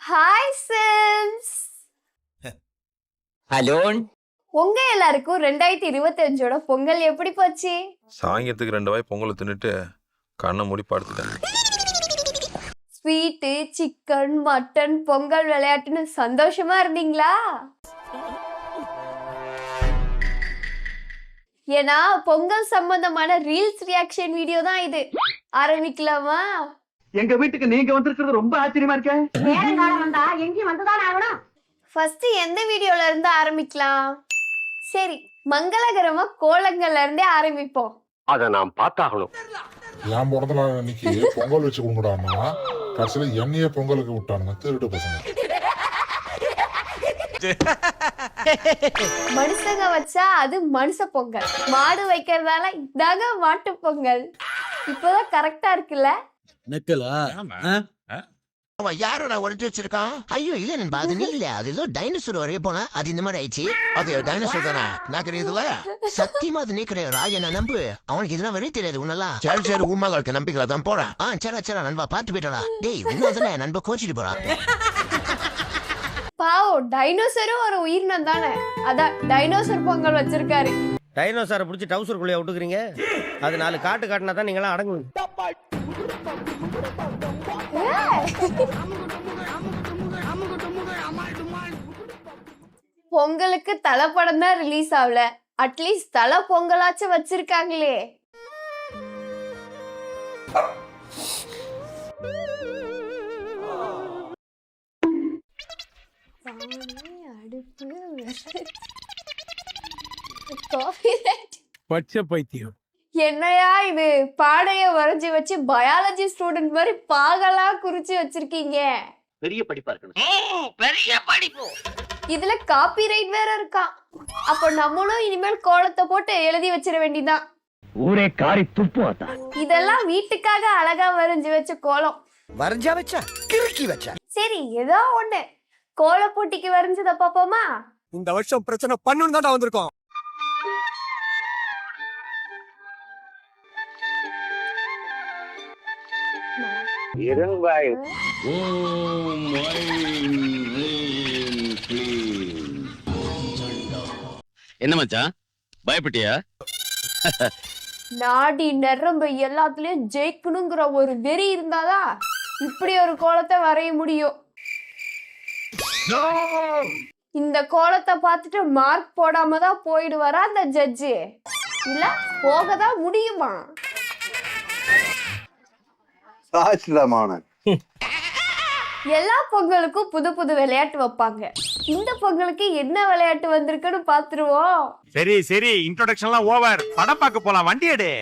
Hi Sims hello உங்க எல்லாருக்கும் ரெண்டாயிரத்தி இருபத்தஞ்சோட பொங்கல் எப்படி போச்சு? சாயங்கிறதுக்கு ரெண்டு வாய் பொங்கலை தின்னுட்டு கண்ணை மூடி படுத்துட்டேன். ஸ்வீட்டு சிக்கன் மட்டன் பொங்கல் விளையாட்டுன்னு சந்தோஷமா இருந்தீங்களா? ஏன்னா பொங்கல் சம்பந்தமான ரீல்ஸ் ரியாக்ஷன் வீடியோ தான் இது. ஆரம்பிக்கலாமா? எங்க வீட்டுக்கு நீங்க வந்திருக்கிறது ரொம்ப ஆச்சரியமா இருக்கே. நேரங்காலம் வந்தா எங்கேயும் வந்துதான் ஆகணும். ஃபர்ஸ்ட் எந்த வீடியோல இருந்து ஆரம்பிக்கலாம்? சரி மங்களகரமா கோலங்கள்ல இருந்தே ஆரம்பிப்போம். அதை நாம் பார்த்தாகணும். என் பிறந்த நாள் அன்னைக்கு பொங்கல் வச்சு கொடுங்கடான்னா கடைசியில எண்ணெயே பொங்கலுக்கு விட்டானுங்க திருட்டு பசங்க. மனுஷங்க வச்சா அது மனுஷ பொங்கல். மாடு வைக்கிறதால இதாங்க மாட்டு பொங்கல். இப்போதான் கரெக்டா இருக்குல்ல? அவன் யாரோட ஒளிச்சு வச்சிருக்கான்? ஐயோ இல்ல நண்பா அது நீ இல்ல அது ஏதோ டைனோசர் வரைய போனா. அது இந்த மாதிரி ஆயிடுச்சு. அது டைனோசர் தானே? நான் கிடையாதுல சத்தியமா அது நீ கிடையாது ராஜா நான் நம்பு. அவனுக்கு இதெல்லாம் வரைய தெரியாது உன்னெல்லாம். சரி சரி உண்மைகளுக்கு நம்பிக்கை தான் போறேன். ஆ சரா சரா நண்பா பாத்து போயிட்டா டேய் உண்மை தானே? நண்பா கோச்சிட்டு போறான் பாவம் டைனோசரும் ஒரு உயிரினம் தானே? அதான் டைனோசர் பொங்கல் வச்சிருக்காரு. டைனோசரை பிடிச்சி டவுசருக்குள்ளே விட்டுக்கிறீங்க? அது நாலு காட்டு காட்டினா தான் நீங்களாம் அடங்குவீங்க. பொங்கலுக்கு தலை படம் தான் ரிலீஸ் ஆகல. அட்லீஸ்ட் தலை பொங்கலாச்சும் வச்சிருக்காங்களே. அடுப்பு. பச்சை பைத்தியம். என்னையா இது? பாடைய வரைஞ்சி வச்சு பயாலஜி ஸ்டூடெண்ட் மாதிரி பாகலா குறிச்சு வச்சிருக்கீங்க. பெரிய படிப்பா இருக்கணும். இதுல காப்பிரைட் வேற இருக்கான் அப்ப நம்மளும் இனிமேல் கோலத்தை போட்டு எழுதி வச்சிட வேண்டியதான் ஊரே காரி துப்பு இதெல்லாம் வீட்டுக்காக அழகா வரைஞ்சு வச்ச கோலம். வரைஞ்சா வச்சா கிறுக்கி வச்சா. சரி ஏதோ ஒண்ணு. கோல போட்டிக்கு வரைஞ்சத பாப்போமா? இந்த வருஷம் பிரச்சனை பண்ணுன்னு தான் வந்திருக்கோம். என்ன மச்சான்? பயப்பட்டியா? நாடி நரம்பு எல்லாத்துலயும் ஜெயிக்கணுங்கிற ஒரு வெறி இருந்தாதான் இப்படி ஒரு கோலத்தை வரைய முடியும்? இந்த கோலத்தை பார்த்துட்டு மார்க் போடாம தான் போயிடுவாரா அந்த ஜட்ஜு இல்ல போக தான் முடியுமா? எல்லா பொங்கலுக்கும் புது புது விளையாட்டு வைப்பாங்க. இந்த பொங்கலுக்கு என்ன விளையாட்டு வந்திருக்குன்னு பாத்துருவோம் சரி சரி இன்ட்ரோடக்ஷன்லாம் ஓவர் படம் பார்க்க போலாம் வண்டி எடு.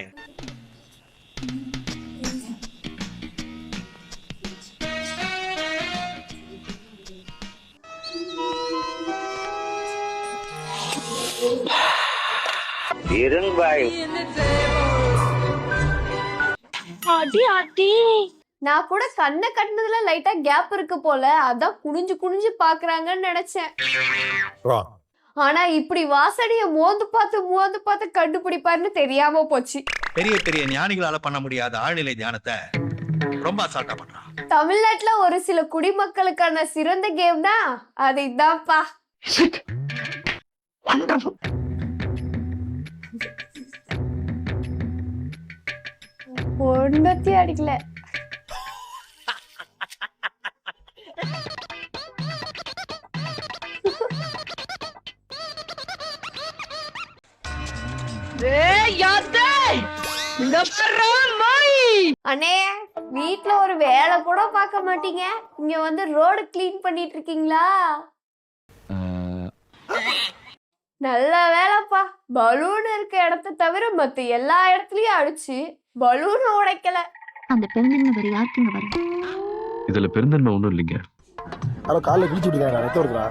இருங்காய் நான் கூட கண்ணை கட்டினதுல லைட்டா கேப் இருக்கு போல. அதான் குனிஞ்சு குனிஞ்சு பாக்குறாங்கன்னு நினைச்சேன். ஆனா இப்படி வாசனைய மோந்து பார்த்து மோந்து பார்த்து கண்டுபிடிப்பாருன்னு தெரியாம போச்சு. பெரிய பெரிய ஞானிகளால பண்ண முடியாத ஆழ்நிலை தியானத்தை ரொம்ப அசால்ட்டா பண்றான். தமிழ்நாட்டுல ஒரு சில குடிமக்களுக்கான சிறந்த கேம்னா அது இதான்ப்பா ஒன்னத்தையும் அடிக்கல. அண்ணே வீட்ல ஒரு வேலை கூட பார்க்க மாட்டீங்க. இங்க வந்து ரோடு க்ளீன் பண்ணிட்டு இருக்கீங்களா? நல்ல வேலைப்பா. பலூன் இருக்க இடத்த தவிர மத்த எல்லா இடத்துலயும் அடிச்சு பலூன் உடைக்கல. அந்த பெருந்தன்மை வேற யாருக்குங்க வரும் இதுல பெருந்தன்மை ஒண்ணும் இல்லைங்க. அட காலைல கிழிச்சு விட்டுருக்காங்க ரத்தம் வருதுடா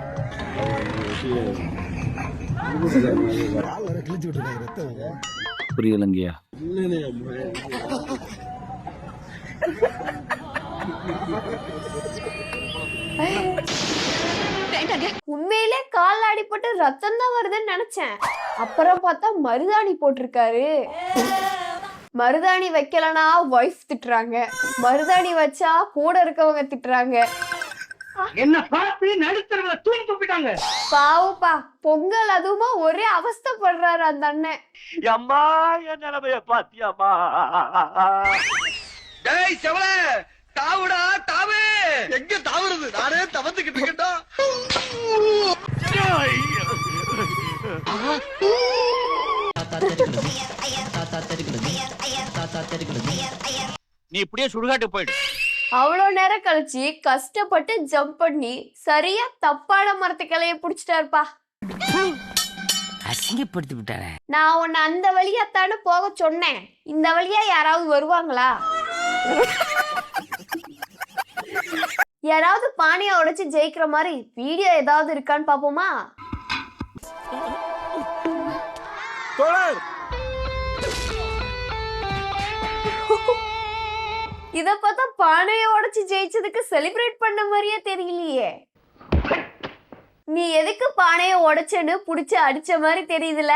காலைல கிழிச்சு விட்டுருக்காங்க ரத்தம் வருது புரியலங்கய்யா. உண்மையிலே கால்ல அடிபட்டு ரத்தம் தான் வருதுன்னு நினைச்சேன். அப்புறம் பார்த்தா மருதாணி போட்டிருக்காரு. மருதாணி வைக்கலனா ஒய்ஃப் திட்டுறாங்க. மருதாணி வச்சா கூட இருக்கவங்க திட்டுறாங்க. என்ன பார்த்து நடுத்தரவுல தூக்கி துப்பிட்டாங்க? பாவப்பா பொங்கல் அதுவுமா ஒரே அவஸ்தைப்படுறாரு அந்த அண்ணன். அம்மா என் நிலைமைய பாத்தியாமா டேய் செவல தாவுடா தாவு. எங்க தாவுறது? நானே தவந்துக்கிட்டு இருக்கேன்டா. நீ இப்படியே சுடுகாட்டு போயிடு. அவ்வளோ நேரம் கழிச்சு கஷ்டப்பட்டு ஜம்ப் பண்ணி சரியா தப்பான மரத்து கிளைய புடிச்சிட்டாருப்பா. அசிங்கப்படுத்தி விட்டானே. நான் உன்னை அந்த வழியாத்தானே போக சொன்னேன். இந்த வழியா யாராவது வருவாங்களா? யாராவது பானையை உடைச்சு ஜெயிக்கிற மாதிரி வீடியோ ஏதாவது இருக்கான்னு பாப்போமா இத பார்த்தா பானையை உடைச்சு ஜெயிச்சதுக்கு செலிப்ரேட் பண்ண மாதிரியே தெரியலையே. நீ எதுக்கு பானையை உடைச்சேன்னு புடிச்சு அடிச்ச மாதிரி தெரியுதுல?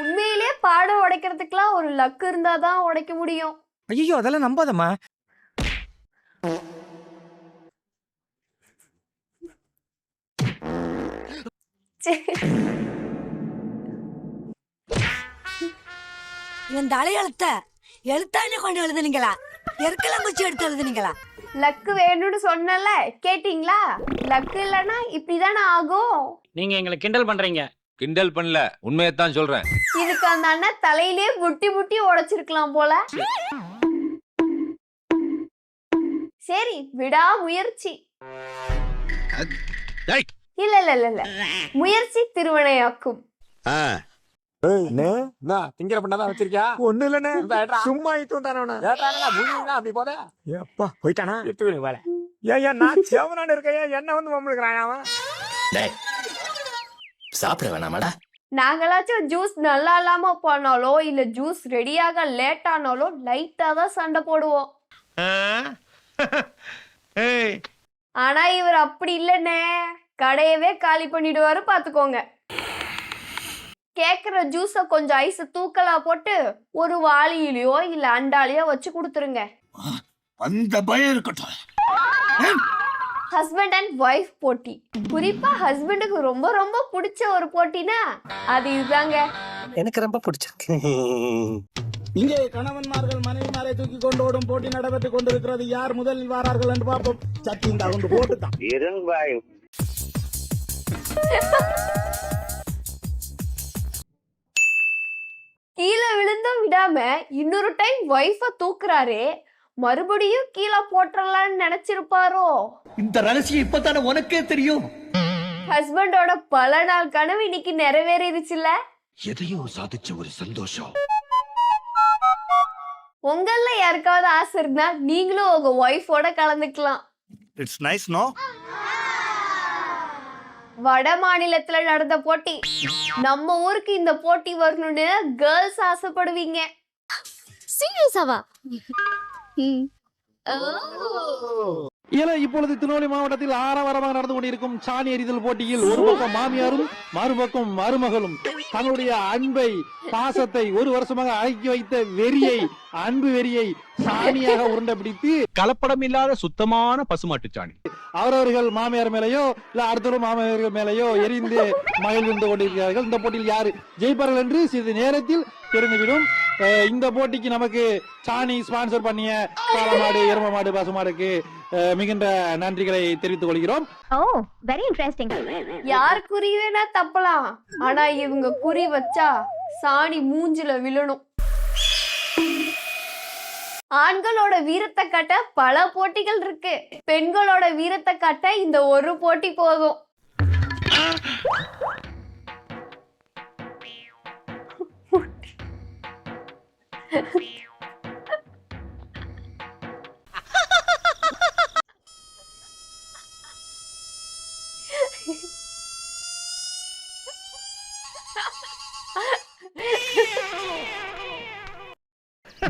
உண்மையிலே பாடம் உடைக்கிறதுக்குலாம் ஒரு லக் இருந்தாதான் உடைக்க முடியும். ஐயோ அதெல்லாம் நம்பாதம்மா. சரி. இவன் தலையெழுத்த எழுத்தானே கொண்டு எழுதுனீங்களா? எருக்கெல்லாம் குச்சி எடுத்து எழுதுனீங்களா? லக்கு வேணும்னு சொன்னல கேட்டிங்களா? லக்கு இல்லைன்னா இப்படிதானே ஆகும். நீங்க எங்களை கிண்டல் பண்றீங்க. கிண்டல் பண்ணல உண்மையத்தான் சொல்றேன். இதுக்கு அந்த அண்ணன் தலையிலே முட்டி முட்டி உடைச்சிருக்கலாம் போல. சரி விடா முயற்சி டேய். இல்ல இல்ல இல்ல இல்ல. முயற்சி திருவனையாக்கும் திங்கிற பண்ணாதான் வச்சிருக்கியா? ஒண்ணு இல்லண்ணே. சும்மா தானே அப்படி போத? எப்பா போயிட்டானா? எடுத்துக்கிறேன் வேலை ஏன் நான் சேவனான்னு இருக்கேன் என்ன வந்து மம்மளுக்குறான் அவன்? சாப்பிட வேணாமாடா? நாங்களாச்சும் ஜூஸ் நல்லா இல்லாம போனாலோ இல்ல ஜூஸ் ரெடியாக லேட் ஆனாலோ லைட்டா தான் சண்டை போடுவோம். ஆனா இவர் அப்படி இல்லைண்ணே. கடையவே காலி பண்ணிடுவாரு பாத்துக்கோங்க. கேக்குற ஜூஸ கொஞ்சம் ஐஸ் தூக்கலா போட்டு ஒரு வாளியிலயோ இல்ல அண்டாலியோ வச்சு கொடுத்துருங்க. அந்த பயம் இருக்கட்டும். ஹஸ்பண்ட் அண்ட் ஒய்ஃப் போட்டி. குறிப்பா ஹஸ்பண்டுக்கு ரொம்ப ரொம்ப பிடிச்ச ஒரு போட்டினா அது இதுதாங்க. எனக்கு ரொம்ப பிடிச்சிருக்கு. இங்கே கணவன்மார்கள் மனைவிமாரை தூக்கி கொண்டு ஓடும் போட்டி நடைபெற்றுக் கொண்டிருக்கிறது. யார் முதலில் வாரார்கள் என்று பார்ப்போம். சத்தி இந்த அவங்க போட்டுதான் இரும்பாய் விடாம இன்னொரு டைம் ஒய்ஃப தூக்குறாரு மறுபடியும் கீழே போட்டுறலாம்னு நினைச்சிருப்பாரோ? இந்த ரகசியம் இப்பதானே உனக்கே தெரியும். ஹஸ்பண்டோட பல நாள் கனவு இன்னைக்கு நிறைவேறிடுச்சுல எதையோ சாதிச்ச ஒரு சந்தோஷம். உங்கள யாருக்காவது ஆசை இருந்தா நீங்களும் உங்க ஒய்ஃபோட கலந்துக்கலாம். இட்ஸ் நைஸ் நோ வட மாநிலத்துல நடந்த போட்டி. நம்ம ஊருக்கு இந்த போட்டி வரணும்னு கேர்ள்ஸ் ஆசைப்படுவீங்க. சீரியஸாவா ஏன்னா இப்பொழுது திருநெல்வேலி மாவட்டத்தில் ஆரவாரமாக நடந்து கொண்டிருக்கும் சாணி எறிதல் போட்டியில் ஒரு பக்கம் மாமியாரும் மறுபக்கம் மருமகளும் தங்களுடைய அன்பை பாசத்தை ஒரு வருஷமாக அடக்கி வைத்த வெறியை அன்பு வெறியை சாணியாக உருண்டை பிடித்து கலப்படம் இல்லாத சுத்தமான பசுமாட்டு சாணி. அவரவர்கள் மாமியார் மேலேயோ இல்ல அடுத்த மாமியார்கள் மேலேயோ எரிந்து மகிழ்ந்து கொண்டிருக்கிறார்கள். இந்த போட்டியில் யார் ஜெயிப்பார்கள் என்று சிறிது நேரத்தில் தெரிந்துவிடும். இந்த போட்டிக்கு நமக்கு சாணி ஸ்பான்சர் பண்ணிய காளமாடு எரும மாடு பசுமாடுக்கு அஹ் மிகுந்த நன்றிகளை தெரிவித்துக் கொள்கிறோம். ஓ வெரி இன்ட்ரெஸ்டிங் யார் குறி வேணா தப்பலாம். ஆனா இவங்க குறி வச்சா சாணி மூஞ்சில விழணும். ஆண்களோட வீரத்தை காட்ட பல போட்டிகள் இருக்கு. பெண்களோட வீரத்தை காட்ட இந்த ஒரு போட்டி போதும்.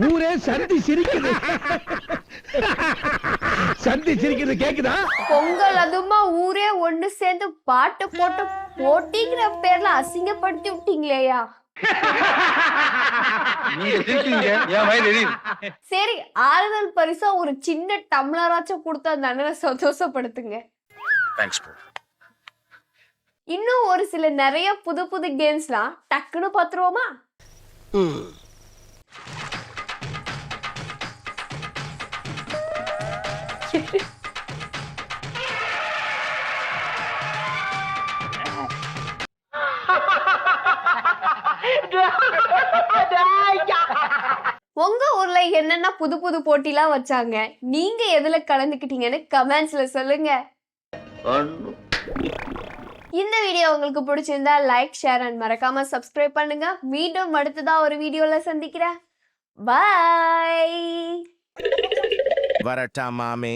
ஊரே சந்தி சிரிக்குது. சந்தி சிரிக்குது கேக்குதா? பொங்கல் அதுமா ஊரே ஒண்ணு சேர்ந்து பாட்டு போட்டு போட்டிங்கிற பேர்ல அசிங்கப்படுத்தி விட்டீங்களேயா? சரி ஆறுதல் பரிசா ஒரு சின்ன டம்ளராச்சும் கொடுத்து அந்த அண்ணனை சந்தோஷப்படுத்துங்க. இன்னும் ஒரு சில நிறைய புது புது கேம்ஸ்லாம் டக்குன்னு பாத்துருவோமா? உங்க ஊர்ல என்னென்ன புது புது போட்டிலாம் வச்சாங்க? நீங்க எதுல கலந்துக்கிட்டீங்கன்னு கமெண்ட்ஸ்ல சொல்லுங்க. இந்த வீடியோ உங்களுக்கு பிடிச்சிருந்தா லைக் ஷேர் அண்ட் மறக்காம சப்ஸ்கிரைப் பண்ணுங்க. மீண்டும் அடுத்ததா ஒரு வீடியோல சந்திக்கிறேன். பாய் வரட்டா மாமே.